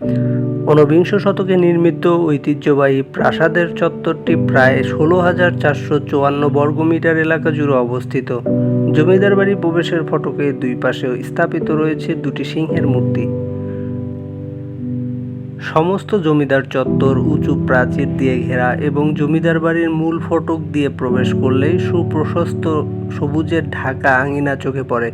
ঊনবিংশ শতকে নির্মিত ঐতিহ্যবাহী প্রাসাদের চত্বরটি প্রায় ষোলো হাজার চারশো চুয়ান্ন বর্গমিটার এলাকা জুড়ে অবস্থিত। জমিদার বাড়ি প্রবেশের ফটকে দুই পাশে স্থাপিত রয়েছে দুটি সিংহের মূর্তি। সমস্ত জমিদার চত্বর উঁচু প্রাচীর দিয়ে ঘেরা এবং জমিদার বাড়ির মূল ফটক দিয়ে প্রবেশ করলেই সুপ্রশস্ত সবুজের ঢাকা আঙিনা চোখে পড়ে।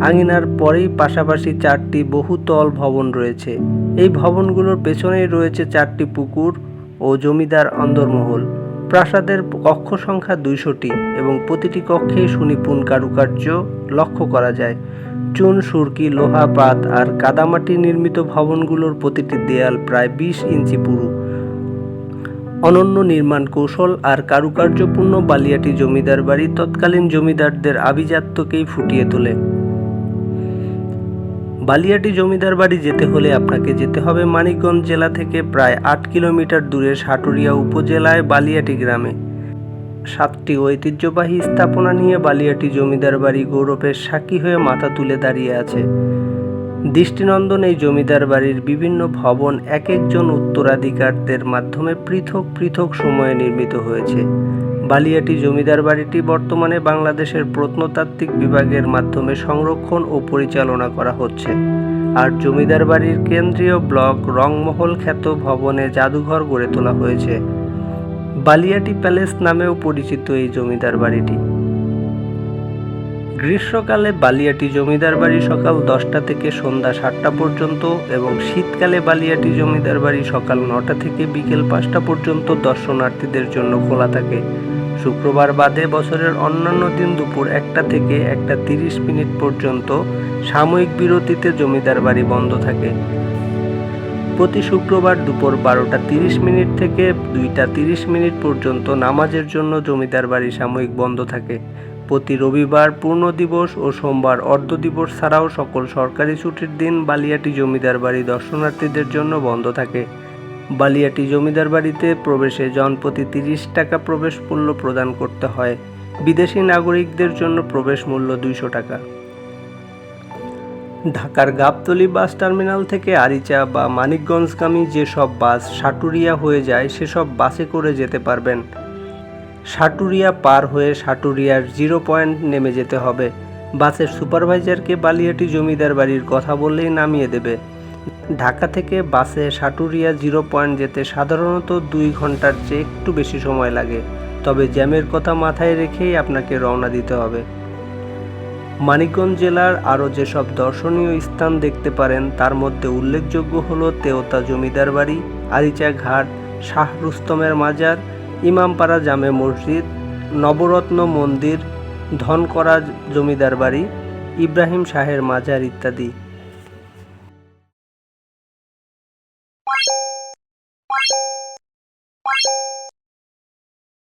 আঙিনার পরেই পাশাপাশি চারটি বহুতল ভবন রয়েছে। এই ভবনগুলোর পেছনেই রয়েছে চারটি পুকুর ও জমিদার অন্দরমহল। প্রাসাদের কক্ষ সংখ্যা দুইশোটি এবং প্রতিটি কক্ষেই সুনিপুণ কারুকার্য লক্ষ্য করা যায়। চুন, সুরকি, লোহা, পাত আর কাদামাটি নির্মিত ভবনগুলোর প্রতিটি দেয়াল প্রায় বিশ ইঞ্চি পুরু। অনন্য নির্মাণ কৌশল আর কারুকার্যপূর্ণ বালিয়াটি জমিদার বাড়ি তৎকালীন জমিদারদের আভিজাত্যকেই ফুটিয়ে তোলে। বালিয়াটি জমিদার বাড়ি যেতে হলে আপনাকে যেতে হবে মানিকগঞ্জ জেলা থেকে প্রায় আট কিলোমিটার দূরে সাটুরিয়া উপজেলায় বালিয়াটি গ্রামে। সাতটি ঐতিহ্যবাহী স্থাপনা নিয়ে বালিয়াটি জমিদার বাড়ি গৌরবের সাক্ষী হয়ে মাথা তুলে দাঁড়িয়ে আছে। দৃষ্টিনন্দন এই জমিদার বাড়ির বিভিন্ন ভবন এক একজন উত্তরাধিকারদের মাধ্যমে পৃথক পৃথক সময়ে নির্মিত হয়েছে। বালিয়াটি জমিদার বাড়িটি বর্তমানে বাংলাদেশের প্রত্নতাত্ত্বিক বিভাগের মাধ্যমে সংরক্ষণ ও পরিচালনা করা হচ্ছে। আর জমিদার বাড়ির কেন্দ্রীয় ব্লক রংমহল খ্যাত ভবনে জাদুঘর গড়ে তোলা হয়েছে। বালিয়াটি প্যালেস নামেও পরিচিত এই জমিদার বাড়িটি। গ্রীষ্মকালে বালিয়াটি জমিদার বাড়ি সকাল দশটা থেকে সন্ধ্যা সাতটা পর্যন্ত এবং শীতকালে বালিয়াটি জমিদার বাড়ি সকাল নটা থেকে বিকেল পাঁচটা পর্যন্ত দর্শনার্থীদের জন্য খোলা থাকে। শুক্রবার বাদে বছরের অন্যান্য দিন দুপুর একটা থেকে একটা তিরিশ মিনিট পর্যন্ত সাময়িক বিরতিতে জমিদার বাড়ি বন্ধ থাকে। প্রতি শুক্রবার দুপুর বারোটা তিরিশ মিনিট থেকে দুইটা তিরিশ মিনিট পর্যন্ত নামাজের জন্য জমিদার বাড়ি সাময়িক বন্ধ থাকে। প্রতি রবিবার পূর্ণ দিবস ও সোমবার অর্ধ দিবস ছাড়াও সকল সরকারি ছুটির দিন বালিয়াটি জমিদার বাড়ি দর্শনার্থীদের জন্য বন্ধ থাকে। বালিয়াটি জমিদার বাড়িতে প্রবেশে জনপ্রতি তিরিশ টাকা প্রবেশ মূল্য প্রদান করতে হয়। বিদেশি নাগরিকদের জন্য প্রবেশ মূল্য দুইশো টাকা। ঢাকার গাবতলী বাস টার্মিনাল থেকে আরিচা বা মানিকগঞ্জগামী যেসব বাস সাটুরিয়া হয়ে যায়, সেসব বাসে করে যেতে পারবেন। সাটুরিয়া পার হয়ে সাটুরিয়ার জিরো পয়েন্ট নেমে যেতে হবে। বাসের সুপারভাইজারকে বালিয়াটি জমিদার বাড়ির কথা বললেই নামিয়ে দেবে। ঢাকা থেকে বাসে সাটুরিয়া জিরো পয়েন্ট যেতে সাধারণত দুই ঘণ্টার চেয়ে একটু বেশি সময় লাগে। তবে জ্যামের কথা মাথায় রেখেই আপনাকে রওনা দিতে হবে। মানিকগঞ্জ জেলার আরও যেসব দর্শনীয় স্থান দেখতে পারেন, তার মধ্যে উল্লেখযোগ্য হলো তেওতা জমিদার বাড়ি, আরিচা ঘাট শাহ রুস্তমের মাজার ইমামপাড়া জামে মসজিদ নবরত্ন মন্দির ধনকরা জমিদার বাড়ি ইব্রাহিম শাহের মাজার ইত্যাদি।